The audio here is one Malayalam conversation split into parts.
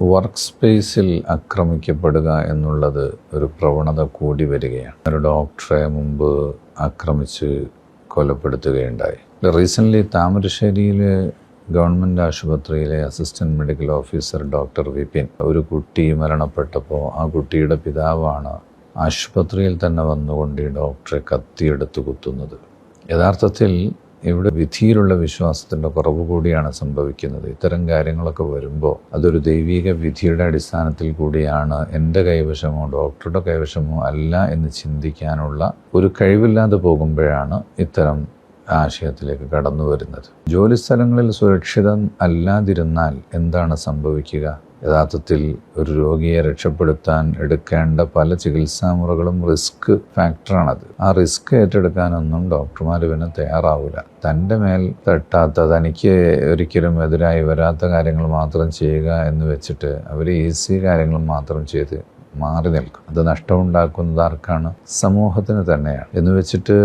വർക്ക് സ്പേസിൽ ആക്രമിക്കപ്പെടുക എന്നുള്ളത് ഒരു പ്രവണത കൂടി വരികയാണ്. ഒരു ഡോക്ടറെ മുമ്പ് ആക്രമിച്ച് കൊലപ്പെടുത്തുകയുണ്ടായി. റീസെന്റ്ലി താമരശ്ശേരിയിലെ ഗവൺമെന്റ് ആശുപത്രിയിലെ assistant medical officer doctor Vipin ഒരു കുട്ടി മരണപ്പെട്ടപ്പോൾ ആ കുട്ടിയുടെ പിതാവാണ് ആശുപത്രിയിൽ തന്നെ വന്നുകൊണ്ട് ഈ ഡോക്ടറെ കത്തിയെടുത്ത് കുത്തുന്നത്. യഥാർത്ഥത്തിൽ ഇവിടെ വിധിയിലുള്ള വിശ്വാസത്തിന്റെ കുറവ് കൂടിയാണ് സംഭവിക്കുന്നത്. ഇത്തരം കാര്യങ്ങളൊക്കെ വരുമ്പോൾ അതൊരു ദൈവിക വിധിയുടെ അടിസ്ഥാനത്തിൽ കൂടിയാണ് എന്റെ കൈവശമോ ഡോക്ടറുടെ കൈവശമോ അല്ല എന്ന് ചിന്തിക്കാനുള്ള ഒരു കഴിവില്ലാതെ പോകുമ്പോഴാണ് ഇത്തരം ആശയത്തിലേക്ക് കടന്നു വരുന്നത് ജോലിസ്ഥലങ്ങളിൽ സുരക്ഷിതം അല്ലാതിരുന്നാൽ എന്താണ് സംഭവിക്കുക? യഥാർത്ഥത്തിൽ ഒരു രോഗിയെ രക്ഷപ്പെടുത്താൻ എടുക്കേണ്ട പല ചികിത്സാ മുറകളും റിസ്ക് ഫാക്ടറാണത്. ആ റിസ്ക് ഏറ്റെടുക്കാനൊന്നും ഡോക്ടർമാർ പിന്നെ തയ്യാറാവില്ല തന്റെ മേൽ തട്ടാത്ത തനിക്ക് ഒരിക്കലും എതിരായി വരാത്ത കാര്യങ്ങൾ മാത്രം ചെയ്യുക എന്ന് വെച്ചിട്ട് അവർ ഈസി കാര്യങ്ങൾ മാത്രം ചെയ്ത് മാറി നിൽക്കും. അത് നഷ്ടമുണ്ടാക്കുന്നത് ആർക്കാണ്? സമൂഹത്തിന് തന്നെയാണ്. എന്ന് വെച്ചിട്ട്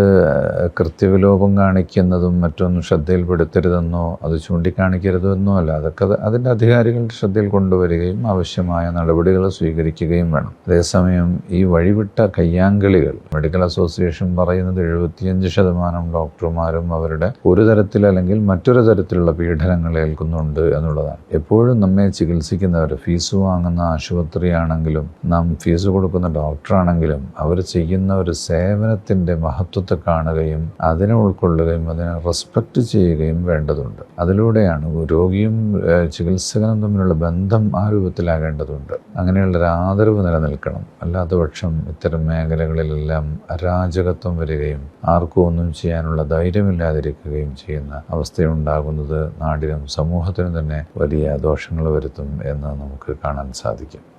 കൃത്യവിലോപം കാണിക്കുന്നതും മറ്റൊന്നും ശ്രദ്ധയിൽപ്പെടുത്തരുതെന്നോ അത് ചൂണ്ടിക്കാണിക്കരുതെന്നോ അല്ല. അതൊക്കെ അതിന്റെ അധികാരികളുടെ ശ്രദ്ധയിൽ കൊണ്ടുവരികയും ആവശ്യമായ നടപടികൾ സ്വീകരിക്കുകയും വേണം. അതേസമയം ഈ വഴിവിട്ട കയ്യാങ്കളികൾ മെഡിക്കൽ അസോസിയേഷൻ പറയുന്നത് എഴുപത്തിയഞ്ച് ശതമാനം ഡോക്ടർമാരും അവരുടെ ഒരു തരത്തിൽ അല്ലെങ്കിൽ മറ്റൊരു തരത്തിലുള്ള പീഡനങ്ങൾ ഏൽക്കുന്നുണ്ട് എന്നുള്ളതാണ്. എപ്പോഴും നമ്മെ ചികിത്സിക്കുന്നവർ ഫീസ് വാങ്ങുന്ന ആശുപത്രിയാണെങ്കിലും നാം ഫീസ് കൊടുക്കുന്ന ഡോക്ടറാണെങ്കിലും അവർ ചെയ്യുന്ന ഒരു സേവനത്തിന്റെ മഹത്വത്തെ കാണുകയും അതിനെ ഉൾക്കൊള്ളുകയും അതിനെ റെസ്പെക്റ്റ് ചെയ്യുകയും വേണ്ടതുണ്ട്. അതിലൂടെയാണ് രോഗിയും ചികിത്സകനും തമ്മിലുള്ള ബന്ധം ആ രൂപത്തിലാകേണ്ടതുണ്ട്. അങ്ങനെയുള്ള ഒരു ആദരവ് നിലനിൽക്കണം. അല്ലാത്തപക്ഷം ഇത്തരം മേഖലകളിലെല്ലാം അരാജകത്വം വരികയും ആർക്കും ഒന്നും ചെയ്യാനുള്ള ധൈര്യമില്ലാതിരിക്കുകയും ചെയ്യുന്ന അവസ്ഥയുണ്ടാകുന്നത് നാടിനും സമൂഹത്തിനും തന്നെ വലിയ ദോഷങ്ങൾ വരുത്തും എന്ന് നമുക്ക് കാണാൻ സാധിക്കും.